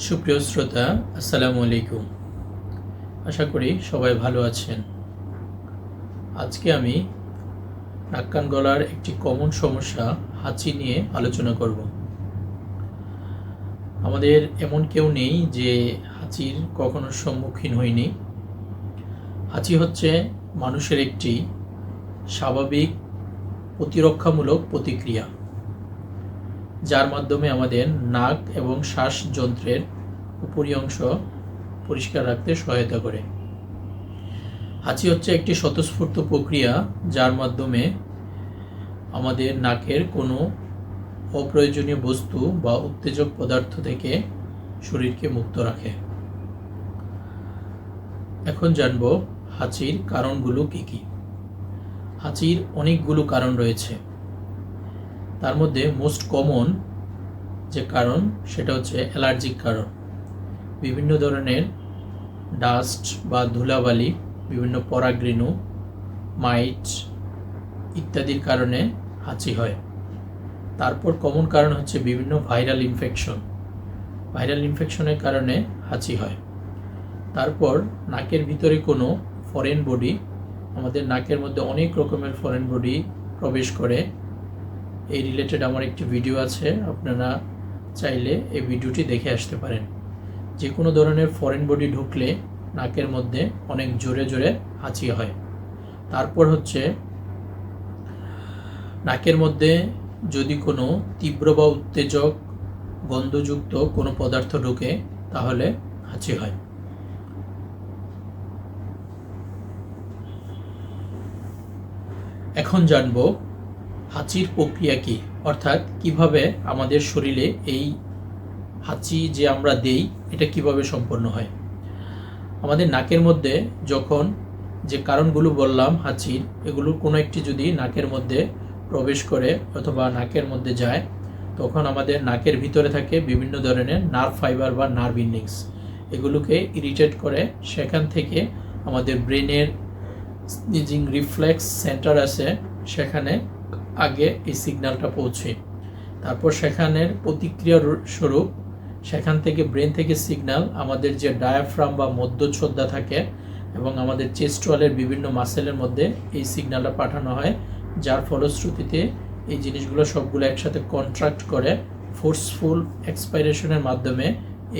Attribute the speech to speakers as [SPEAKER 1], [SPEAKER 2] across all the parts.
[SPEAKER 1] সুপ্রিয় শ্রোতা, আসসালামু আলাইকুম। আশা করি সবাই ভালো আছেন। আজকে আমি নাক কান গলার একটি কমন সমস্যা হাঁচি নিয়ে আলোচনা করব। আমাদের এমন কেউ নেই যে হাঁচির কখনো সম্মুখীন হয়নি। হাঁচি হচ্ছে মানুষের একটি স্বাভাবিক প্রতিরক্ষামূলক প্রতিক্রিয়া। যার মাধ্যমে আমাদের নাক এবং শ্বাস যন্ত্রের উপরি অংশ পরিষ্কার রাখতে সহায়তা করে। হাঁচি হচ্ছে একটি স্বতঃস্ফূর্ত প্রক্রিয়া যার মাধ্যমে আমাদের নাকের কোনো অপ্রয়োজনীয় বস্তু বা উত্তেজক পদার্থ থেকে শরীরকে মুক্ত রাখে। এখন জানব হাঁচির কারণগুলো কী কী। হাঁচির অনেকগুলো কারণ রয়েছে। তার মধ্যে মোস্ট কমন যে কারণ, সেটা হচ্ছে অ্যালার্জিক কারণ। বিভিন্ন ধরনের ডাস্ট বা ধুলাবালি, বিভিন্ন পরাগরেণু মাইট ইত্যাদির কারণে হাঁচি হয়। তারপর কমন কারণ হচ্ছে বিভিন্ন ভাইরাল ইনফেকশন ভাইরাল ইনফেকশনের কারণে হাঁচি হয়। তারপর নাকের ভিতরে কোনো ফরেন বডি আমাদের নাকের মধ্যে অনেক রকমের ফরেন বডি প্রবেশ করে। এই রিলেটেড আমার একটি ভিডিও আছে, আপনারা চাইলে এই ভিডিওটি দেখে আসতে পারেন। যে কোনো ধরনের ফরেন বডি ঢুকলে নাকের মধ্যে অনেক জোরে জোরে হাঁচি হয়। তারপর হচ্ছে, নাকের মধ্যে যদি কোনো তীব্র বা উত্তেজক গন্ধযুক্ত কোনো পদার্থ ঢুকে, তাহলে হাঁচি হয়। এখন জানব হাঁচির প্রক্রিয়া কি? অর্থাৎ কীভাবে আমাদের শরীরে এই হাঁচি যে আমরা দেই, এটা কীভাবে সম্পন্ন হয়? আমাদের নাকের মধ্যে যখন যে কারণগুলো বললাম, হাঁচির, এগুলোর কোনো একটি যদি নাকের মধ্যে প্রবেশ করে অথবা নাকের মধ্যে যায়, তখন আমাদের নাকের ভিতরে থাকে বিভিন্ন ধরনের নার্ভ ফাইবার বা নার্ভ ইন্ডিংস এগুলোকে ইরিটেট করে। সেখান থেকে আমাদের ব্রেনের স্নিজিং রিফ্লেক্স সেন্টার আছে। সেখানে আগে এই সিগন্যালটা পৌঁছে। তারপর সেখানের প্রতিক্রিয়ার স্বরূপ, সেখান থেকে ব্রেন থেকে সিগন্যাল, আমাদের যে ডায়াফ্রাম বা মধ্যচ্ছদা থাকে এবং আমাদের চেস্ট ওয়ালের বিভিন্ন মাসেলের মধ্যে এই সিগন্যালটা পাঠানো হয়, যার ফলশ্রুতিতে এই জিনিসগুলো সবগুলো একসাথে কন্ট্রাক্ট করে ফোর্সফুল এক্সপাইরেশনের মাধ্যমে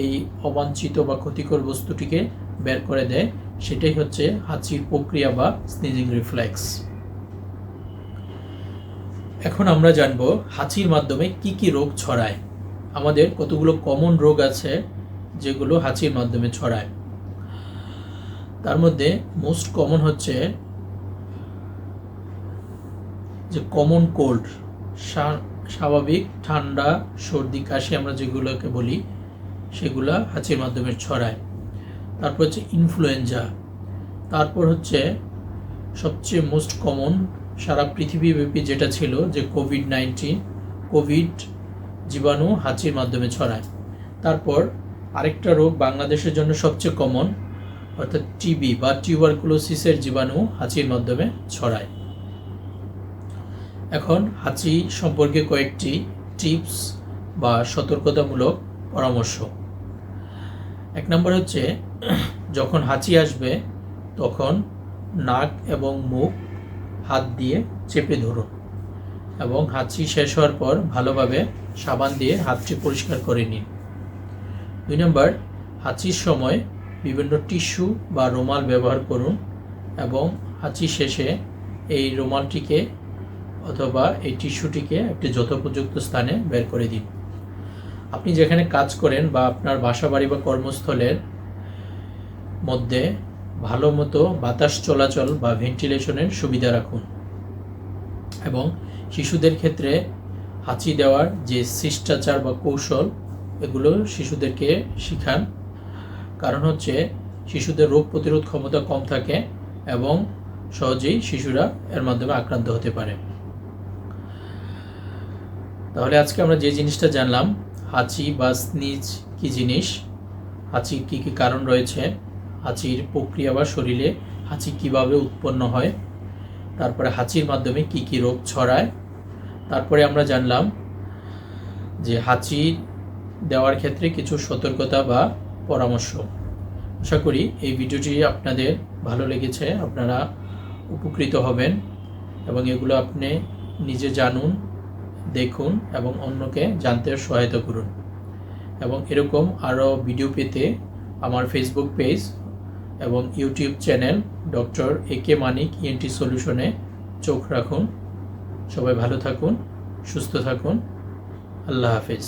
[SPEAKER 1] এই অবাঞ্ছিত বা ক্ষতিকর বস্তুটিকে বের করে দেয়। সেটাই হচ্ছে হাঁচির প্রক্রিয়া বা স্নিজিং রিফ্লেক্স। এখন আমরা জানব হাঁচির মাধ্যমে কি কি রোগ ছড়ায়। আমাদের কতগুলো কমন রোগ আছে যেগুলো হাঁচির মাধ্যমে ছড়ায়। তার মধ্যে মোস্ট কমন হচ্ছে যে কমন কোল্ড স্বাভাবিক ঠান্ডা, সর্দি, কাশি আমরা যেগুলোকে বলি, সেগুলা হাঁচির মাধ্যমে ছড়ায়। তারপর হচ্ছে ইনফ্লুয়েঞ্জা তারপর হচ্ছে সবচেয়ে মোস্ট কমন সারা পৃথিবীব্যাপী যেটা ছিল যে কোভিড নাইন্টিন কোভিড জীবাণু হাঁচির মাধ্যমে ছড়ায়। তারপর আরেকটা রোগ বাংলাদেশের জন্য সবচেয়ে কমন অর্থাৎ টিবি বা টিউবারকুলোসিসের জীবাণু হাঁচির মাধ্যমে ছড়ায়। এখন হাঁচি সম্পর্কে কয়েকটি টিপস বা সতর্কতামূলক পরামর্শ। এক নম্বর হচ্ছে, যখন হাঁচি আসবে, তখন নাক এবং মুখ হাত দিয়ে চেপে ধরুন এবং হাঁচি শেষ হওয়ার পর ভালোভাবে সাবান দিয়ে হাতটি পরিষ্কার করে নিন। দুই নম্বর, হাঁচির সময় বিভিন্ন টিস্যু বা রুমাল ব্যবহার করুন এবং হাঁচি শেষে এই রুমালটিকে অথবা এই টিস্যুটিকে একটি যথোপযুক্ত স্থানে বের করে দিন। আপনি যেখানে কাজ করেন বা আপনার বাসা বাড়ি বা কর্মস্থলের মধ্যে ভালো মতো বাতাস চলাচল বা ভেন্টিলেশনের সুবিধা রাখুন। এবং শিশুদের ক্ষেত্রে হাঁচি দেওয়ার যে শিষ্টাচার বা কৌশল, এগুলো শিশুদেরকে শিখান। কারণ হচ্ছে শিশুদের রোগ প্রতিরোধ ক্ষমতা কম থাকে এবং সহজেই শিশুরা এর মাধ্যমে আক্রান্ত হতে পারে। তাহলে আজকে আমরা যে জিনিসটা জানলাম, হাঁচি বা স্নিজ কি জিনিস, হাঁচির কী কী কারণ রয়েছে হাঁচির প্রক্রিয়া বা শরীরে হাঁচি কীভাবে উৎপন্ন হয়, তারপরে হাঁচির মাধ্যমে কি কি রোগ ছড়ায়, তারপরে আমরা জানলাম যে হাঁচি দেওয়ার ক্ষেত্রে কিছু সতর্কতা বা পরামর্শ। আশা করি এই ভিডিওটি আপনাদের ভালো লেগেছে, আপনারা উপকৃত হবেন এবং এগুলো আপনি নিজে জানুন, দেখুন এবং অন্যকে জানতে সহায়তা করুন। এবং এরকম আরও ভিডিও পেতে আমার ফেসবুক পেজ এবং YouTube channel doctor A K Manik ENT সলিউশনে চোখ রাখুন। সবাই ভালো থাকুন, সুস্থ থাকুন। আল্লাহ হাফিজ।